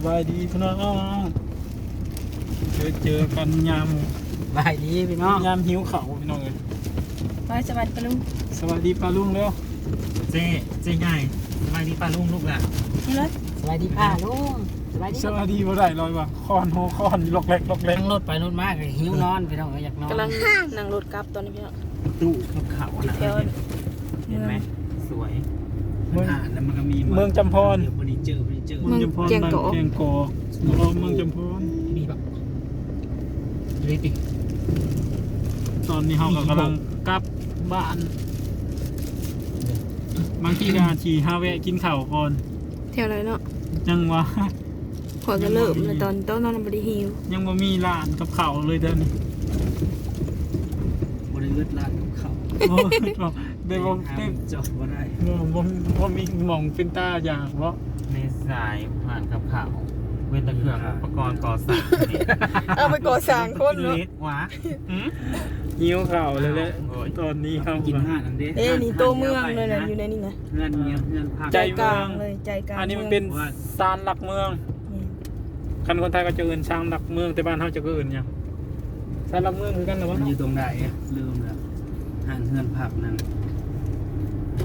สบายดีพี่น้องเจอเจอกันยามบายดีพี่น้องยามหิวเขาวพี่น้องเลยไปสวัสดีปะลุงสวัสดีปลาลุงเร็วเจ๊เจ๊ใหญ่สบายดีป้าลุงลูกหล่ะนี่เลยสวัสดีป้าลุงสวัสดีสวัสดีบ่ได้ลอยว่ะคอนโฮคอนลอกแรกลอกแรกนั่งรถไปรถมากเลยหิวนอนพี่น้องอยากนอนกำลังนั่งรถกลับตอนนี้พี่น้องตู้กับเขาน่ะแถวเห็นไหมสวยเมืองอ่านแล้วมันก็มีเมืองจำพรเดี๋ยวพอดีเจอพอดีเจอเมืองจำพรบ้านเกียงกอเราเมืองจำพรมีแบบเรติ ตอนนี้เฮาก็กำลังกลับบ้านบางทีก็ขี่ฮาแวะกินข้าวก่อนแถวไหนเนาะจังหวะขอจะเริ่มเลยตอนต้นนอนบริฮิวยังบ่มีร้านกับข้าวเลยเด้อนี่บริเวณลานของเขาโอ้ย ได้บ่ได้จบว่าได้บ่บ่บ่มีหม่องเป็นตาอย่างบ่ในสายผ่านกับเขาเว้นแต่เครื่องอุปกรณ์ก่อสร้างนี่เอาไปก่อสร้างคนเนาะเล็กวะหิวข้าวเลยแหละโอ้ยตอนนี้เฮากินห้าอันเด้เอ้นี่ตัวเมืองเลยนะอยู่ในนี่นะเงินเงี้ยเงินพักใจกลางเลยใจกลางอันนี้มันเป็นซานหลักเมืองนี่คันคนไทยก็จะเอินช้างหลักเมืองแต่บ้านเฮาจะก็เอินหยังซานหลักเมืองคือกันเหรอมัวะนอยู่ตรงไหนลืมแล้วหันเงินผักนั่น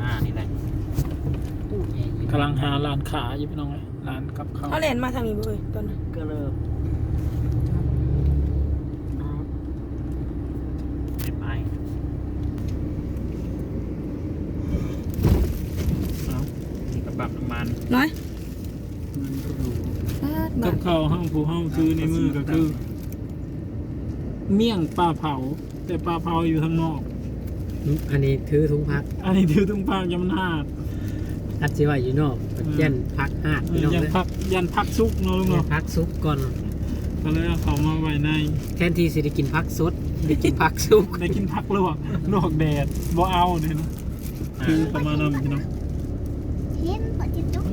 อ่านี่แหละตู้แอร์เย็นกำลังหาร้านขาอยู่พี่น้องเอ้ยร้านกับข้าวเขาเล่นมาทางนี้บ่เว้ยตอนนั้นก็เริ่มไปไปเอานี่กระบักน้ำมันน้อยเงินก็รู้บาดกับาบดข้าวห้องผู้ห้องซื้อในมือก็คือ เมี่ยงปลาเผา แต่ปลาเผาอยู่ข้างนอก อันนี้ถือถุงพักอันนี้ถือตุ้งปากยำนาดอัดสิไว้อยู่นอกเย็นพักหาดพี่น้องยันเลยพักยันพักซุกเนาะลุงเย็นเนาะพักซุปก่อนก็เลยเอาเขามาไว้ในแทนที่สิได้กินพักสดได้กินพักซุปได้กินพักลวกลวกแดดบ่เอาเนี่ยนะคือประมาณนั้นพี่น้อง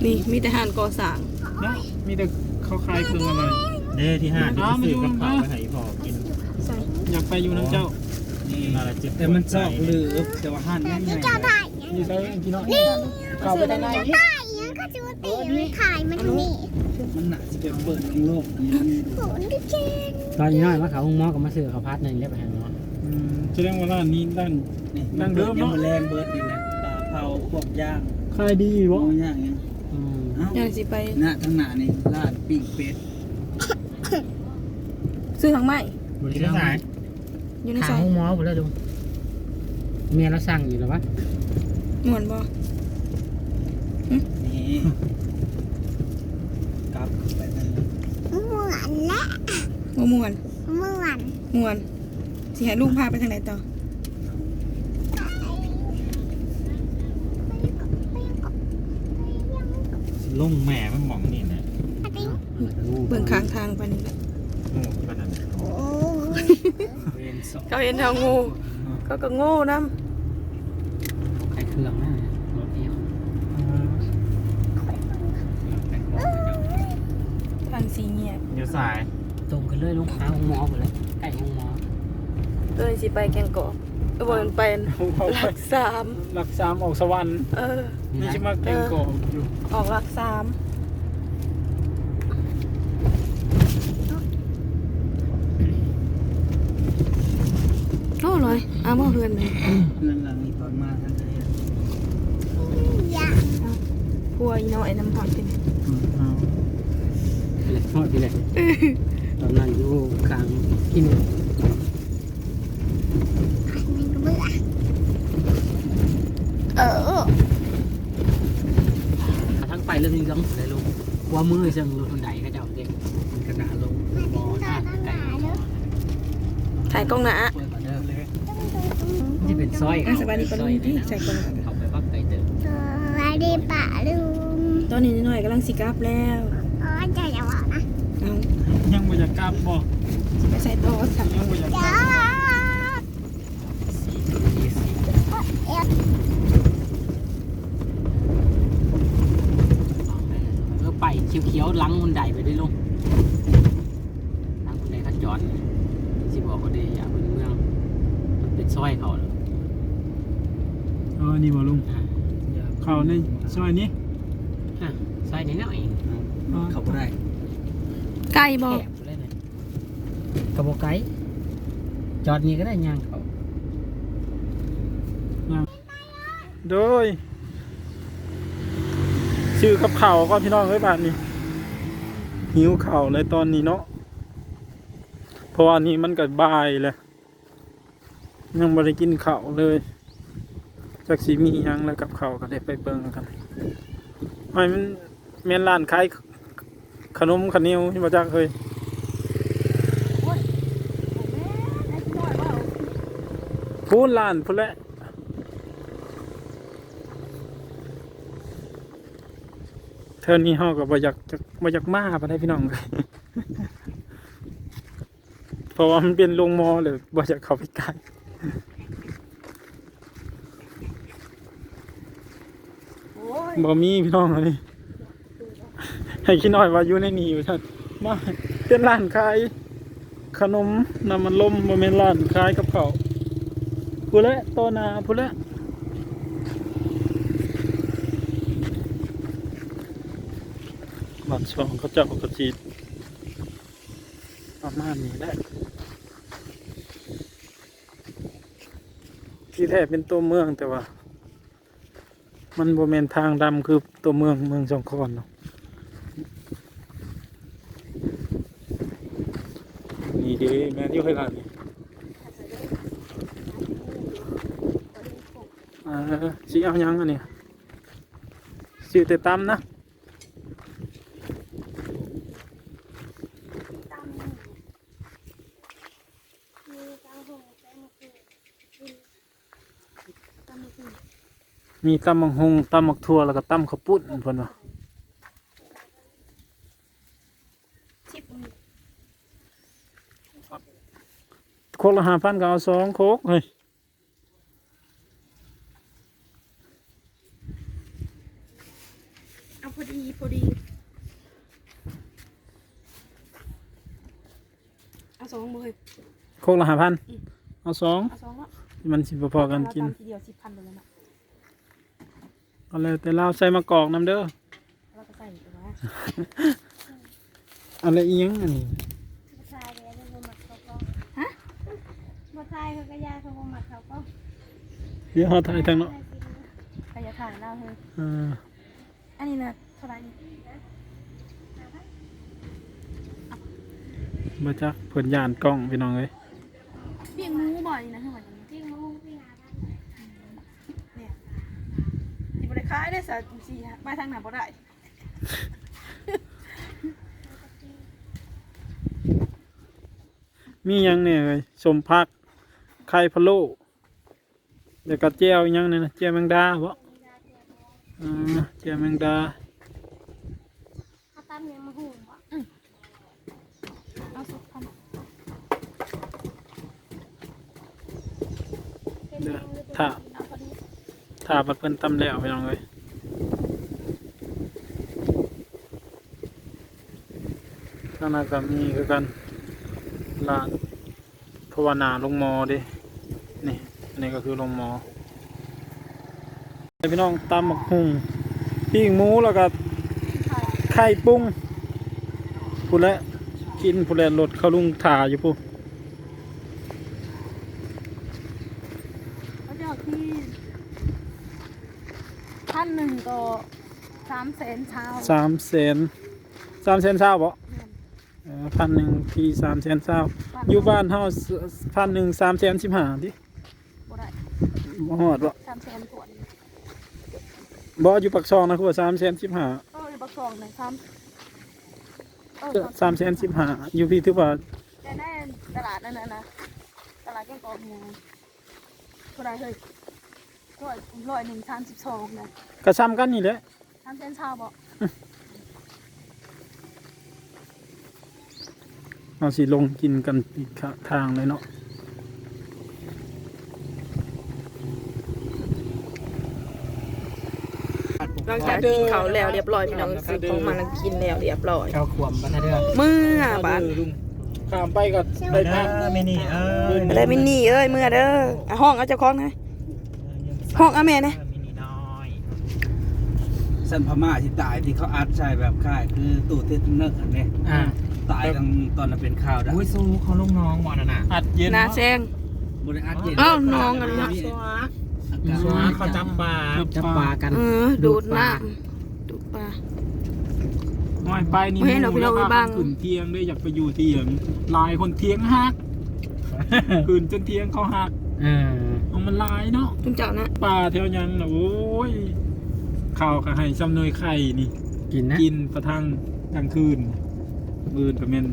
นี่มีแต่หานก่อสร้างนะมีแต่เขาขายเครื่องอะไรเด้ที่ห้าที่อ้าวมาซื้ดูอกับข้าวมาไปให้พ่อกินใส่อยากไปอยู่น้ำเจ้านี่ แต่มันซอกหรือแต่ว่าหั่นง่ายอยู่ใช้พี่น้องเข้าไปด้านในนี่ยังก็จะตีมันถ่ายมันนี่ๆมันหนักจะเป็นเปิดของโลกโหนดิเจนตอนนี้น้อยมาเขาห้องหมอกับมาซื้อข้าวพัดหนึ่งเรียบไปหาหมออืมแสดงว่าร้านนี้ด้านนี่ดังเดิมเนอะแมลงเบิร์ดนี่แหละปลาเผาพวกย่างขายดีบ่เอาย่างอย่างอืมเอ้ายังสิไปหน้าทั้งหน้านี่ลาดปิ้งเป็ดซื้อทางไม้บริกินษัทสาย อยู่ในขาใส่ห้องหมอหมดแล้วดูเมียเราสั่งอยู่แล้ววะหมวนบ่นี่กลับไปนั่นเหมือนและบ่ม่วนเหมือนม่วนสิให้ลุงพาไปทางไหนต่อลงแม่มันหมองนี่นะเบิ่งข้างทางไปนี่แหละโง่ขนาดนั้นโอ้ เวนสองเขาเห็นทางงูเขาก็โง่นํใครเครื่องนะรถเอวทางสีเงียบอยู่สายตรงกันเลยลูกค้าห้องหมอหมดเลยใกล้ห้องหมอเอ้ยสิไปแกงกอกเออบ่มันไปเอาหไปลักสามหลักสามออกสวรรค์เออนี่ชิมาเก่งกอกอยู่ออกหลักสาม โอ้เลยอ้าวบ่เฮือนไหมเพื่อนหลังนี้ตอนมาทันทียาพัวอีน้อยน้ำหอมเป็นไปเลยทอดไปเลยตอนนั้นอยู่กลางกินมันก็เบื่อเออทั้งไปเรื่องนี้ต้องเลยลูกว่ามือเชิงรถคนใดก็จะเอาเด็กมันกระดาลงมาบถึองหตาน้าตั้งไก่หาแล้วถ่ายกล้องหนา เปิดมาเดิมเลย ที่เป็น ซอยอะสบายดีปะลุงที่ใส่กล้องหนาเขาไปวักไก่เติมสวัสดีป่าลุงตอนนี้น้อยกำลังสิกลับแล้วอ๋อจะจะบอกนะเอายังบ่อยากกลับบ่สิไปใส่โต๊ะสั่งยังบ่อยากกจ้าลับเอ็ดเออไปเขียวๆลังบันไดไปได้ลงลังบันไดเขาจอดสิบอกเขาได้อย่าเป็นเมืองมันเป็นซอยเขาเลยเออนี่บ่ลุงอะเข้าในซอยนี้อะซอยนิดหน่อยเขาบ่ได้ไก่บ่แคบเลยนะกระบอกไก่จอดนี่ก็ได้ย่างเขาโดยชื่อกับข่าวก็พี่น้องเอ้ยบาทนี้หิวข่าวเลยตอนนี้เนาะเพราะว่านี้มันก็บ่ายเลยยังไม่ได้กินข้าวเลย จากสีมียังแล้วกับเขาก็ได้ไปเบิ่งกันไม่มันแม่นร้านขายขนมขนิวที่มาจากเคยพูนร้านพูนแหละเท่านี้เฮาก็บ่อยากจะบ่อยากมาปานใดพี่น้องเลยเพราะว่ามันเป็นโรงมอเลยบ่อยากเข้าไปใกล้ บ่มีพี่น้องเลยให้คิดหน่อยว่าอยู่ในนี้อยู่ท่านมาเป็นร้านขายขนมน้ำมันลมบ่แม่นร้านขายกับข้าวพู้นและโตหนาพู้นแหละบัตรช่องเขาเจ้ากระจีดประมาณนี้ได้ที่แท้เป็นตัวเมืองแต่ว่า มันโบเมนทางดำคือตัวเมืองเมืองสองคอนเนาะนี่เดีแม่นอยู่ให้ร้านนี่อ่าสีเอายังอันนี้สีแต่ตำนะ มีตำมังหงตำมักทั่วแล้วก็ตำข้าวปุ้นเพิ่นว่าชิปโคกละห้าพันก็เอาสองโคกเฮ้ยเอาพอดีพอดีเอาสองบ่เฮ้ยโคกละห้าพันเอาสองเอาสองเนาะมันสิพอๆกันกินเราตามทีเดียวสิบพันไปเลยเนาะ เอาเลยแต่เราใส่มะกอกน้ำเด้อเราก็ใส่ไปว่าอะไรอีหยังอันนี้มาทายเลยแล้วก็มาเขาก็ฮะมาทายเขาก็ยาเขาก็มาเขาก็เดี๋ยวเฮาถ่ายทางเนาะใครจะถ่ายเราเฮ้ยอ่าอันนี้นะเท่าไหร่นี่บ่จักเพิ่นย่านกล้องพี่น้องเอ้ยเบี่ยงหมูบ่อยนะเท่าไหร่นี่ ที่มูพี่นาบ้าน เนี่ยที่บริ ขายได้สักสี่มาทางไหนบ่ได้มีหยังเนี่ยเอ้ยสมพักไข่พะโล้เดี๋ยวก็แจ่วอีหยังเนี่ยนะแจ่วแมงดาบ่อ่าแจ่วแมงดาเขาตั้มยังมาหูวะเอาสุดพันเป็นเดี๋ยวยังหรือเป็นถ้า ถ้ามันเพิ่นตำแล้วพี่น้องเอ้ยข้างหน้าก็มีคือกันร้านภาวนาลงมอเดินี่อันนี้ก็คือลงมอพี่น้องตำหมักหุงปิ้งหมูแล้วก็ไข่ปุ้งพูดแล้วกินพูดแล้วรถเขาลุงถ่าอยู่พูเขาจะเอาที่ พันหนึ่งต่อสามแสนเช้าสามแสนสามแสนเศร้าบ่พันหนึ่งที่สามแสนเศร้าอยู่บ้านเฮาพันหนึ่งสามแสนสิบห้าดิบ่ได้บ่ฮอดบ่สามแสนกว่าบ่อยู่ปักซองนะคือว่าสามแสนสิบห้าก็อยู่บักซองเลยซ้ำเออสามแสนสิบห้าอยู่พี่ถือว่าแต่ในตลาดนั่นน่ะนะตลาดแกงกอกหมูเท่าไหรเฮ้ย ร้อยร้อยหนึ่งสามสิบสองนะกระซ้ำกันนี่แหละสามแสนเช้าบ่เอาสิลงกินกันอีกทางเลยเนาะหลังจากกินข้าวแล้วเรียบร้อยพี่น้องซื้อของมาแล้วกินแล้วเรียบร้อยเจ้าขวมบ้านเด้อมื้อบ้านข้ามไปก็ได้พักไม่นี่เอ้ย อะไรมินี่เอ้ยมื้อเด้ออะห้องเอาเจ้าของนะ ห้องเอาแม่นะมินี่น้อยสันพม่าที่ตายที่เขาอัดใช่แบบค่ายคือตู้เทนเนอร์อันนี้อ่าตายตั้งตอนนั้นเป็นข่าวดังอุ้ยสู้เขาลูกน้องบ่นั่นน่ะอัดเย็นนาเนาะแซงบริอัดเย็นอ้าวน้องกันเนาะอากาศสวาเขาจับปลาจับปลากันเออดูดน้ำดูดปลาน้อยไปนี่เฮ้ยเราไปแล้วเราไปว่าบ้างขึ้นเที่ยงได้อยากไปอยู่เที่ยงหลายคนเที่ยงหักขึ้นจนเที่ยงเขาหักเออเอา มันหลายเนาะจุนเจ้านะปลาแถวยังนะโอ้ยข้าวก็ให้จำเนยไข่นี่ กินนะกินประทังกลางคืนมืนก็เป็น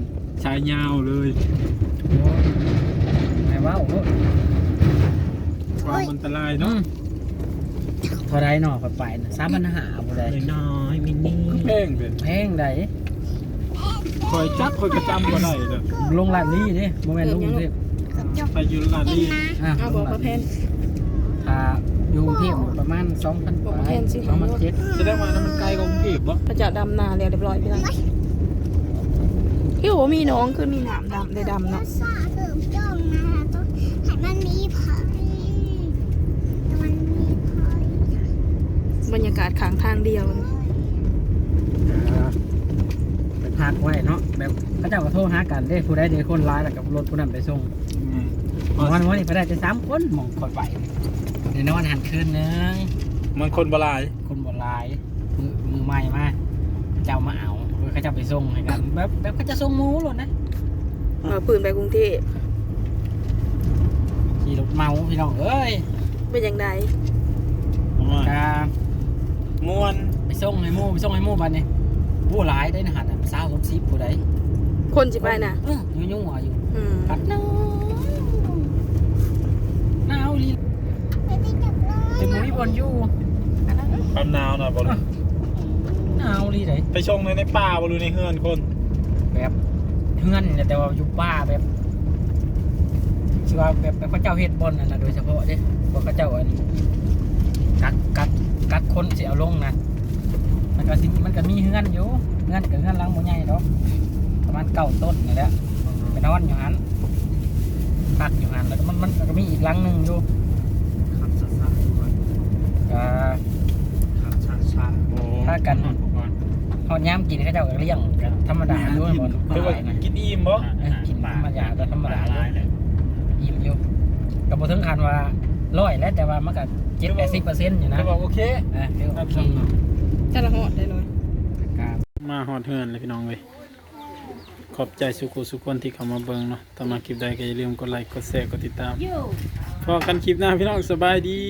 ชายยาวเลยไม่ว่าโอ้ความอันตรายเนาะเนาะเท่าไรเนาะไปน่ะสามพันห้าบ่ได้น้อยมินิแพงเป็นแพงได้คอยจับคอยกระจำก็ได้เลยลงลาดลี่ดิบ่แม่นลงกรุงเทพกับจบ ไปอยืนลาดนี่อะเอาบอกมาแพนถ้าอยู่กรุงเทพประมาณ2,000บอกมาแพนสิ 2,700แสดงว่านั้นมันไกลกว่ากรุงเทพบ่พระเจ้าดำนาเรียบร้อยไปแล้วพี่โอมีน้องคือมีหนามดำได้ดำภาเนาะษาเสริมจ้องนะต้องให้มันมีภัยให้มันมีภัยบรรยากาศขางทางเดียวไปพักไว้เนาะแบบเขาเจ้าก็โทรหากันเด้ผู้ใดเด้คนร้ายแล้วกับรถผู้นั้นไปส่งอืม วันวันนี้ไปได้จะสามคนหมองคนไปเดี๋ยวนอนหันคืนนึงมันคนบหลาย คนบ่หลายมือมือใหม่มาเจ้ามาเอาเพื่อเขาจะไปส่งให้กันแบบแบบเขาจะส่งหมูหลดนะเอาปืนไปกรุงเทพขี่รถเมาพี่น้องเอ้ยเป็นยังไงเอามากาม่วนไปส่งให้หมูไปส่งให้หมูบัดนี้ผู้หลายได้นะหันสาวกับซิบผู้ใดคนสิไปนะเออยุ่งยุ่งหัวอยู่อืมกัดน้องหนาวลี ไม่ได้ จับเลยเป็นหมูที่บนอยู่ความหนาวนะบอลหนาวลีไหนไปชงในในป่าบอลูในเฮือนคนแบบเฮือนเนี่ยแต่ว่าอยู่ป่าแบบชื่อว่าแบบแบบพระเจ้าเฮ็ดบอนนั่นนะโดยเฉพาะเด้เพราะพระเจ้าอันกักกักกักคนสิเอาลงนะมันก็สิมันก็มีเฮือนอยู่เฮือนกับเฮือนหลังบ่ใหญ่ดอกประมาณเก้าต้นนี่แหละไปนอนอยู่หันพักอยู่หันแล้วก็มันมันก็มีอีกหลังหนึงอยู่ขับช้าๆด้วย ก็ขับช้าโอ้ถ้ากันฮอดยามกินเขาเจ้าก็เลี้ยงกันธรรมดาอยู่บ่เรียกว่ากินอิ่มบ่เออกินธรรมดาแต่ธรรมดาอยู่อิ่มอยู่ก็บ่ถึงขั้นว่าร้อยแล้วแต่ว่ามันก็7 80%อยู่นะเรียกว่าโอเคเออถือว่าโอเคจะละหอดได้เลยครับมาหอดเฮือนเลยพี่น้องเลยขอบใจสุขุสุขคนที่เข้ามาเบิ่งเนาะถ้ามาคลิปใดก็อย่าลืมกดไลค์ กดแชร์ กดติดตามพอกันคลิปหน้าพี่น้องสบายดี